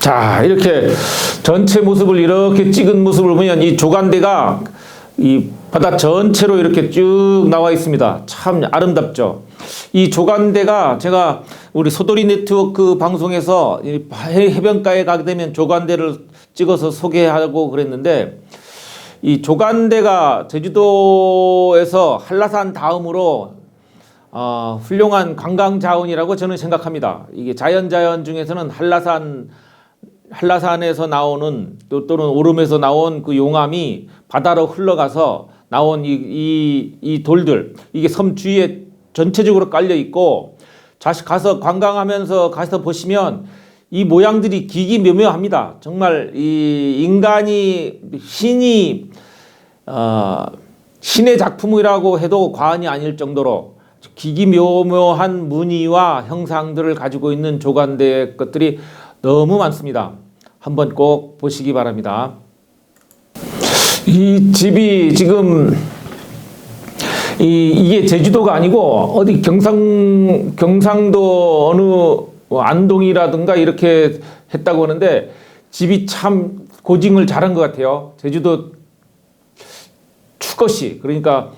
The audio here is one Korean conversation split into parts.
자, 이렇게 전체 모습을 이렇게 찍은 모습을 보면 이 조간대가 이 바다 전체로 이렇게 쭉 나와 있습니다. 참 아름답죠. 이 조간대가 제가 우리 소도리 네트워크 방송에서 해변가에 가게 되면 조간대를 찍어서 소개하고 그랬는데 이 조간대가 제주도에서 한라산 다음으로 어, 훌륭한 관광 자원이라고 저는 생각합니다. 이게 자연 자연 중에서는 한라산 한라산에서 나오는 또 또는 오름에서 나온 그 용암이 바다로 흘러가서 나온 이, 이, 이 돌들 이게 섬 주위에 전체적으로 깔려 있고 자식 가서 관광하면서 가서 보시면 이 모양들이 기기묘묘합니다. 정말 이 인간이 신이 어, 신의 작품이라고 해도 과언이 아닐 정도로 기기묘묘한 무늬와 형상들을 가지고 있는 조간대 것들이 너무 많습니다. 한번 꼭 보시기 바랍니다. 이 집이 지금 이, 이게 제주도가 아니고 어디 경상 경상도 어느 뭐 안동이라든가 이렇게 했다고 하는데 집이 참 고증을 잘한 것 같아요. 제주도 축것이 그러니까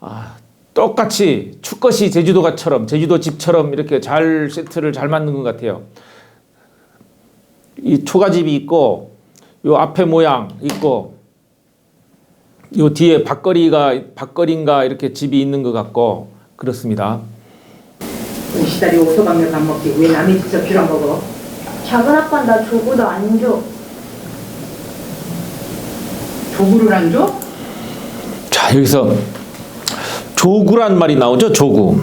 아, 똑같이 축것이 제주도가처럼 제주도 집처럼 이렇게 잘 세트를 잘 만든 것 같아요. 이 초가집이 있고 요 앞에 모양 있고 요 뒤에 밭거리가 밭거리인가 이렇게 집이 있는 것 같고 그렇습니다. 시다리 오소방면 밥 먹기 왜 남이 직접 빌어 먹어? 작은 아빠 나 조구도 안 줘. 조구를 안 줘? 자 여기서 조구란 말이 나오죠 조구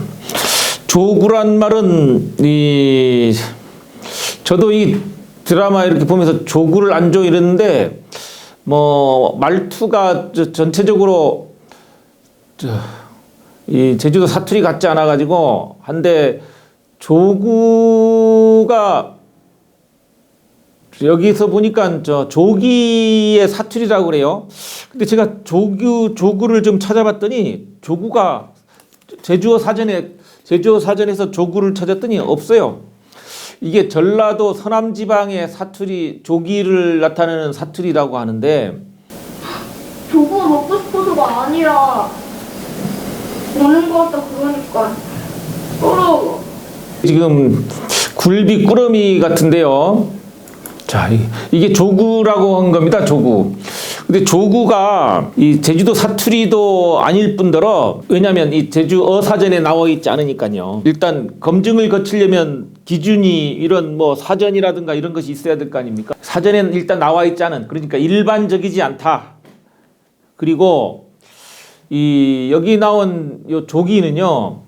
조구란 말은 이 저도 이 드라마 이렇게 보면서 조구를 안 줘 이랬는데 뭐 말투가 저- 전체적으로 저, 이 제주도 사투리 같지 않아 가지고 한데 조구가 여기서 보니까 저 조기의 사투리라고 그래요. 근데 제가 조구 조구를 좀 찾아봤더니 조구가 제주어 사전에 제주어 사전에서 조구를 찾았더니 없어요. 이게 전라도 서남 지방의 사투리 조기를 나타내는 사투리라고 하는데 조구가 먹고 싶어서가 아니라 오는 거 같다 그러니까 서러워. 지금 굴비 꾸러미 같은데요. 자, 이- 이게 조구라고 한 겁니다. 조구. 근데 조구가 이 제주도 사투리도 아닐 뿐더러 왜냐하면 이 제주어 사전에 나와 있지 않으니까요. 일단 검증을 거치려면 기준이 이런 뭐 사전이라든가 이런 것이 있어야 될 거 아닙니까? 사전에는 일단 나와 있지 않은 그러니까 일반적이지 않다. 그리고 이 여기 나온 요 조기는요.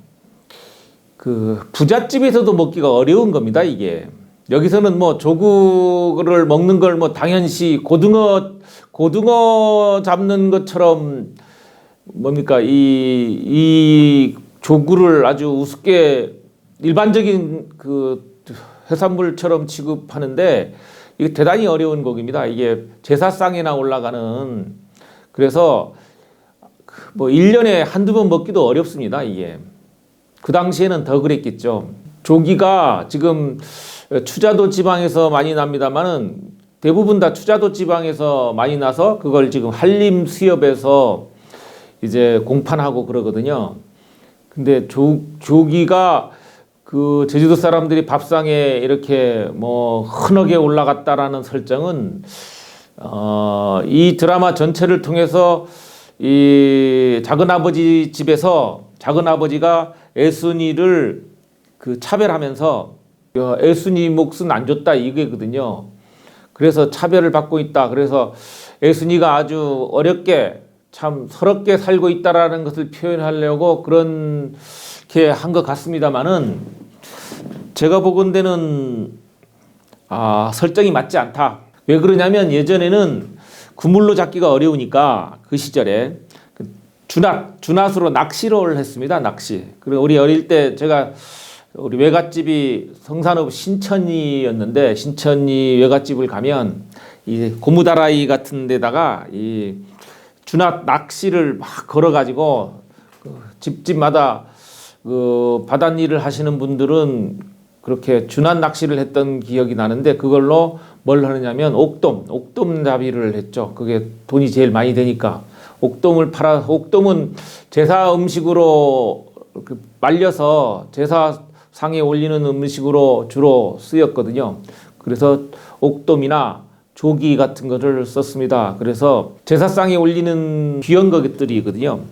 그 부잣집에서도 먹기가 어려운 겁니다 이게 여기서는 뭐 조구를 먹는 걸 뭐 당연시 고등어 고등어 잡는 것처럼 뭡니까? 이 이 조구를 아주 우습게 일반적인 그 해산물처럼 취급하는데 이게 대단히 어려운 곡입니다. 이게 제사상에나 올라가는. 그래서 그뭐 1년에 한두 번 먹기도 어렵습니다 이게. 그 당시에는 더 그랬겠죠. 조기가 지금 추자도 지방에서 많이 납니다만은 대부분 다 추자도 지방에서 많이 나서 그걸 지금 한림 수협에서 이제 공판하고 그러거든요. 근데 조, 조기가 그 제주도 사람들이 밥상에 이렇게 뭐 흔하게 올라갔다라는 설정은 어, 이 드라마 전체를 통해서 이 작은 아버지 집에서 작은 아버지가 애순이를 그 차별하면서 야, 애순이 몫은 안 줬다 이게거든요. 그래서 차별을 받고 있다. 그래서 애순이가 아주 어렵게 참 서럽게 살고 있다라는 것을 표현하려고 그렇게 한 것 같습니다만은 제가 보건대는 아, 설정이 맞지 않다. 왜 그러냐면 예전에는 구물로 잡기가 어려우니까 그 시절에 그 주낫, 주낫으로 낚시를 했습니다. 낚시. 그리고 우리 어릴 때 제가 우리 외갓집이 성산읍 신천이었는데 신천이 외갓집을 가면 이 고무다라이 같은 데다가 이 주낫 낚시를 막 걸어가지고 그 집집마다 그 바닷일을 하시는 분들은 그렇게 주난 낚시를 했던 기억이 나는데 그걸로 뭘 하느냐면 옥돔, 옥돔 잡이를 했죠. 그게 돈이 제일 많이 되니까 옥돔을 팔아 옥돔은 제사 음식으로 그 말려서 제사 상에 올리는 음식으로 주로 쓰였거든요. 그래서 옥돔이나 조기 같은 거를 썼습니다. 그래서 제사상에 올리는 귀한 것들이거든요.